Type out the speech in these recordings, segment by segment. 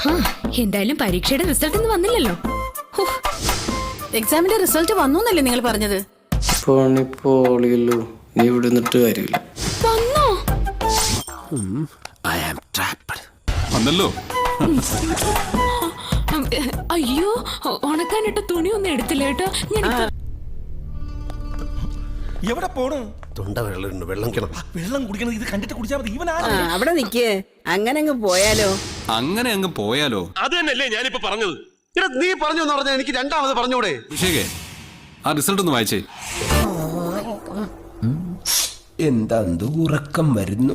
ഹാ, എന്തായാലും പരീക്ഷയുടെ റിസൾട്ട് ഒന്നും വന്നില്ലല്ലോ എക്സാമിന്റെ റിസൾട്ട് വന്നു എന്നല്ലേ നിങ്ങൾ പറഞ്ഞത് പണിപ്പോളിയല്ലോ നീ ഇവിടെ നിന്നിട്ട് കാര്യമില്ല വന്നോ ആം വന്നല്ലോ അയ്യോ ഉണക്കാനിട്ട തുണിയൊന്നും എടുത്തില്ല കേട്ടോ ഞാൻ എവിടെ പോണു? തൊണ്ട വെള്ളം വെള്ളം കിണം വെള്ളം കുടിക്കണം ഇത് കണ്ടിട്ട് കുടിച്ചാൽ മതി. ഇവനാ ആ അവിടെ നിക്ക്. അങ്ങനെ അങ്ങ് പോയാലോ? അങ്ങനെ അങ്ങ് പോയാലോ? അത് തന്നെയല്ലേ ഞാനിപ്പോ പറഞ്ഞത്. എടാ നീ പറഞ്ഞു എന്ന് പറഞ്ഞാൽ എനിക്ക് രണ്ടാമത് പറഞ്ഞൂടെ. അഭിഷേകേ ആ റിസൾട്ട് ഒന്ന് വായിച്ചേ. എന്താ ഉറക്കം വരുന്നു?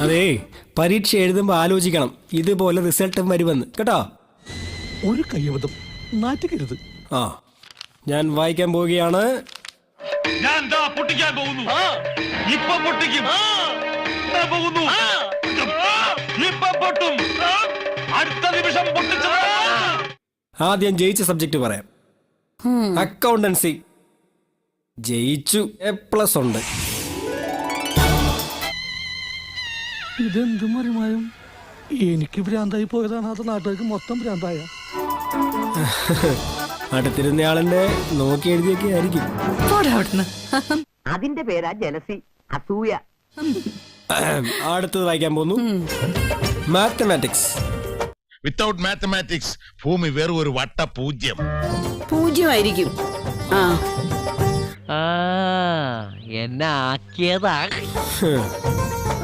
അതേ പരീക്ഷ എഴുതുമ്പോ ആലോചിക്കണം. ഇതുപോലെ റിസൾട്ടും വരുമെന്ന്. കേട്ടോ? ഒരു കയ്യബദ്ധം. മാറ്റിക്കരുത് ആ. ഞാൻ വായിക്കാൻ പോവുകയാണ്. ഞാൻ ദാ പൊട്ടിക്കാൻ പോകുന്നു. ഇപ്പൊ പൊട്ടിക്കും. ദാ പോകുന്നു. ഇപ്പൊ പൊട്ടും. അടുത്ത നിമിഷം പൊട്ടിച്ചത് ആദ്യം ജയിച്ച സബ്ജക്റ്റ് പറയാം. അക്കൗണ്ടൻസി ജയിച്ചു. എ പ്ലസ് ഉണ്ട്. ഇതെന്തും മറിമായും? എനിക്ക് ഭ്രാന്തായി പോയതാണ് അത് നാട്ടുകാർക്ക് മൊത്തം ഭ്രാന്തായ. അടുത്തിരുന്നയാളിന്റെ നോക്കി എഴുതിയൊക്കെ ആയിരിക്കും. പോടാ അവിടുന്ന്. അതിന്റെ പേരാ ജലസി. അസൂയ. അടുത്തത് വായിക്കാൻ പോകുന്നു. മാത്തമാറ്റിക്സ് വിത്തൗട്ട് മാത്തമാറ്റിക്സ് ഭൂമി വെറും ഒരു വട്ട പൂജ്യം പൂജ്യമായിരിക്കും. ആ. എന്നെ ആക്കിയതാ.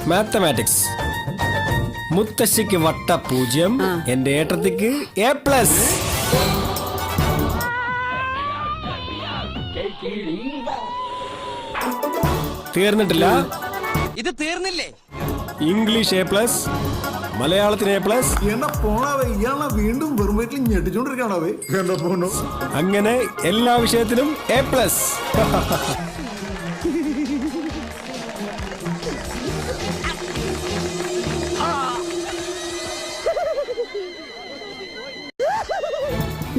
മാത്തമാറ്റിക്സ് മുത്തശ്ശിക്ക് വട്ട പൂജ്യം എന്റെ ഏട്ടത്തിക്ക് എ പ്ലസ് തീർന്നിട്ടില്ല. ഇത് തീർന്നില്ലേ? ഇംഗ്ലീഷ് എ പ്ലസ് മലയാളത്തിന് എ പ്ലസ്. എന്നെ പോണാവേ ഇയാളെ വീണ്ടും വെറും വീട്ടിൽ ഞെട്ടിച്ചോണ്ടിരിക്കണാവേ എന്താ പോണു. അങ്ങനെ എല്ലാ വിഷയത്തിലും എ പ്ലസ്.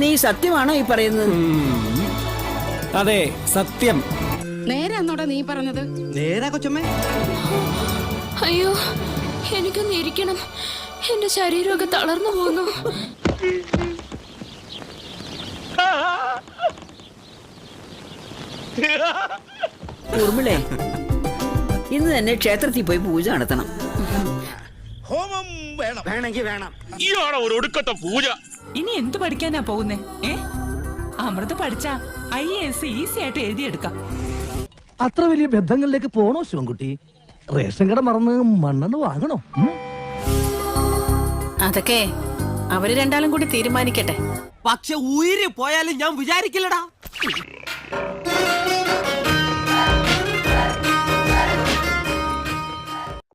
നീ സത്യമാണോ ഈ പറയുന്നത്? അതെ സത്യം. നേരാന്നോടാ നീ പറഞ്ഞത്? നേരാ കൊച്ചമ്മേ. അയ്യോ എനിക്കൊന്ന് ഇരിക്കണം. എന്റെ ശരീരമൊക്കെ തളർന്നു പോകുന്നു. ഉർമിളേ ഇന്ന് തന്നെ ക്ഷേത്രത്തിൽ പോയി പൂജ നടത്തണം. ഹോമം വേണം. വേണമെങ്കിൽ വേണം. ഇയാണ് ഒരു ഒടുക്കത്തെ പൂജ. ഇനി എന്ത് പഠിക്കാനാ പോകുന്നേ? ഏ? അമൃത പഠിച്ച ഐ എസ് ഈസി ആയിട്ട് എഴുതിയെടുക്കാം. അത്ര വലിയ ബന്ധങ്ങളിലേക്ക് പോണോ ശിവൻകുട്ടി? റേഷൻ കട മറന്ന് മണ്ണെണ്ണ വാങ്ങണോ? അതൊക്കെ അവർ രണ്ടാളും കൂടി തീരുമാനിക്കട്ടെ. പക്ഷെ ഉയിര് പോയാലും ഞാൻ വിചാരിക്കില്ലടാ.